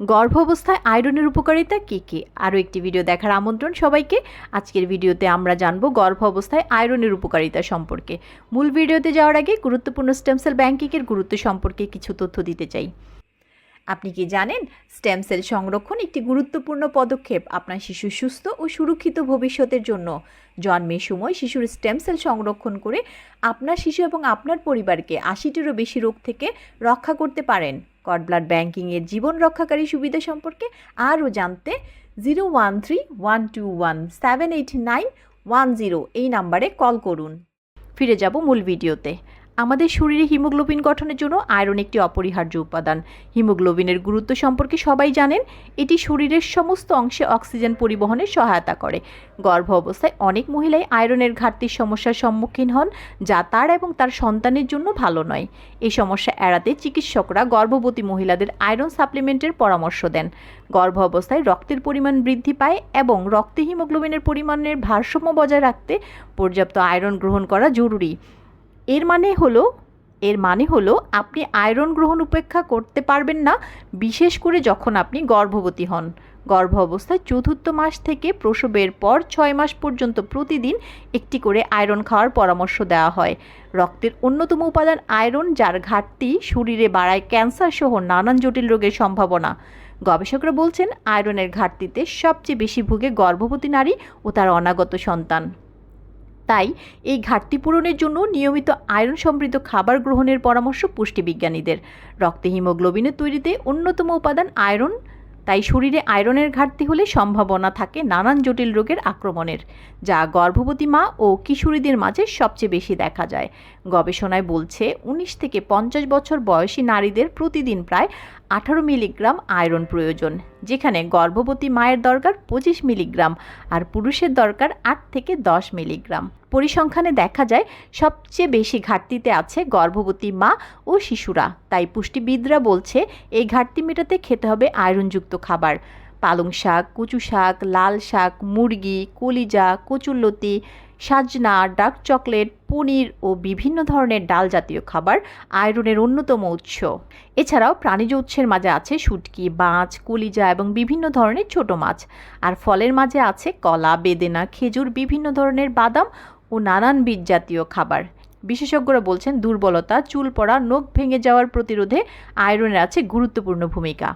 গর্ভ অবস্থায় আয়রনের উপকারিতা কী কী? আরও একটি ভিডিও দেখার আমন্ত্রণ সবাইকে। আজকের ভিডিওতে আমরা জানব গর্ভ অবস্থায় আয়রনের উপকারিতা সম্পর্কে। মূল ভিডিওতে যাওয়ার আগে গুরুত্বপূর্ণ স্টেমসেল ব্যাংকিংয়ের গুরুত্ব সম্পর্কে কিছু তথ্য দিতে চাই। আপনি কি জানেন স্টেম সেল সংরক্ষণ একটি গুরুত্বপূর্ণ পদক্ষেপ আপনার শিশুর সুস্থ ও সুরক্ষিত ভবিষ্যতের জন্য। জন্মের সময় শিশুর স্টেম সেল সংরক্ষণ করে আপনার শিশু এবং আপনার পরিবারকে আশিটিরও বেশি রোগ থেকে রক্ষা করতে পারেন। কড ব্লাড ব্যাঙ্কিংয়ের জীবন রক্ষাকারী সুবিধা সম্পর্কে আরও জানতে zero one three one two one seven eight nine one zero এই নাম্বারে কল করুন। ফিরে যাব মূল ভিডিওতে। আমাদের শরীরে হিমোগ্লোবিন গঠনের জন্য আয়রন একটি অপরিহার্য উপাদান। হিমোগ্লোবিনের গুরুত্ব সম্পর্কে সবাই জানেন, এটি শরীরের সমস্ত অংশে অক্সিজেন পরিবহনে সহায়তা করে। গর্ভ অবস্থায় অনেক মহিলাই আয়রনের ঘাটতির সমস্যার সম্মুখীন হন, যা তার এবং তার সন্তানের জন্য ভালো নয়। এই সমস্যা এড়াতে চিকিৎসকরা গর্ভবতী মহিলাদের আয়রন সাপ্লিমেন্টের পরামর্শ দেন। গর্ভ অবস্থায় রক্তের পরিমাণ বৃদ্ধি পায় এবং রক্তে হিমোগ্লোবিনের পরিমাণের ভারসাম্য বজায় রাখতে পর্যাপ্ত আয়রন গ্রহণ করা জরুরি। এর মানে হলো, এর মানে হলো আপনি আয়রন গ্রহণ উপেক্ষা করতে পারবেন না, বিশেষ করে যখন আপনি গর্ভবতী হন। গর্ভ অবস্থায় চতুর্থ মাস থেকে প্রসবের পর ছয় মাস পর্যন্ত প্রতিদিন একটি করে আয়রন খাওয়ার পরামর্শ দেওয়া হয়। রক্তের অন্যতম উপাদান আয়রন, যার ঘাটতি শরীরে বাড়ায় ক্যান্সার সহ নানান জটিল রোগের সম্ভাবনা। গবেষকরা বলছেন, আয়রনের ঘাটতিতে সবচেয়ে বেশি ভুগে গর্ভবতী নারী ও তার অনাগত সন্তান। তাই এই ঘাটতি পূরণের জন্য নিয়মিত আয়রন সমৃদ্ধ খাবার গ্রহণের পরামর্শ পুষ্টিবিজ্ঞানীদের রক্তে হিমোগ্লোবিনের তৈরিতে অন্যতম উপাদান আয়রন। তাই শরীরে আয়রনের ঘাটতি হলে সম্ভাবনা থাকে নানান জটিল রোগের আক্রমণের, যা গর্ভবতী মা ও কিশোরীদের মাঝে সবচেয়ে বেশি দেখা যায়। গবেষণায় বলছে, উনিশ থেকে পঞ্চাশ বছর বয়সী নারীদের প্রতিদিন প্রায় আঠারো মিলিগ্রাম আয়রন প্রয়োজন। যেখানে গর্ভবতী মায়ের দরকার পঁচিশ মিলিগ্রাম আর পুরুষের দরকার আট থেকে দশ মিলিগ্রাম। পরিসংখ্যানে দেখা যায়, সবচেয়ে বেশি ঘাটতিতে আছে গর্ভবতী মা ও শিশুরা। তাই পুষ্টিবিদরা বলছে, এই ঘাটতি মেটাতে খেতে হবে আয়রনযুক্ত খাবার। পালং শাক, কচু শাক, লাল শাক, মুরগি, কলিজা, কচুরলতি, সাজনা, ডার্ক চকলেট, পনির ও বিভিন্ন ধরনের ডাল জাতীয় খাবার আয়রনের অন্যতম উৎস। এছাড়াও প্রাণীজ উৎসের মাঝে আছে শুটকি মাছ কলিজা এবং বিভিন্ন ধরনের ছোট মাছ। আর ফলের মাঝে আছে কলা, বেদেনা, খেজুর, বিভিন্ন ধরনের বাদাম ও নানান বীজ জাতীয় খাবার। বিশেষজ্ঞরা বলছেন দুর্বলতা, চুল পড়া, নখ ভেঙে যাওয়ার প্রতিরোধে আয়রনের আছে গুরুত্বপূর্ণ ভূমিকা।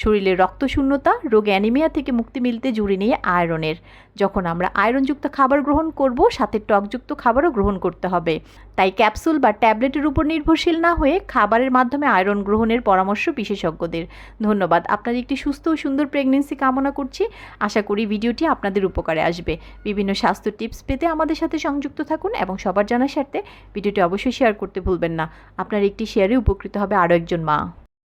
শরীরে রক্তশূন্যতা, রোগ অ্যানিমিয়া থেকে মুক্তি মিলতে জুড়ে নিয়ে আয়রনের। যখন আমরা আয়রনযুক্ত খাবার গ্রহণ করব, সাথে টকযুক্ত খাবারও গ্রহণ করতে হবে। তাই ক্যাপসুল বা ট্যাবলেটের উপর নির্ভরশীল না হয়ে খাবারের মাধ্যমে আয়রন গ্রহণের পরামর্শ বিশেষজ্ঞদের। ধন্যবাদ। আপনার একটি সুস্থ ও সুন্দর প্রেগনেন্সি কামনা করছি। আশা করি ভিডিওটি আপনাদের উপকারে আসবে। বিভিন্ন স্বাস্থ্য টিপস পেতে আমাদের সাথে সংযুক্ত থাকুন এবং সবার জানার স্বার্থে ভিডিওটি অবশ্যই শেয়ার করতে ভুলবেন না। আপনার একটি শেয়ারে উপকৃত হবে আরও একজন মা।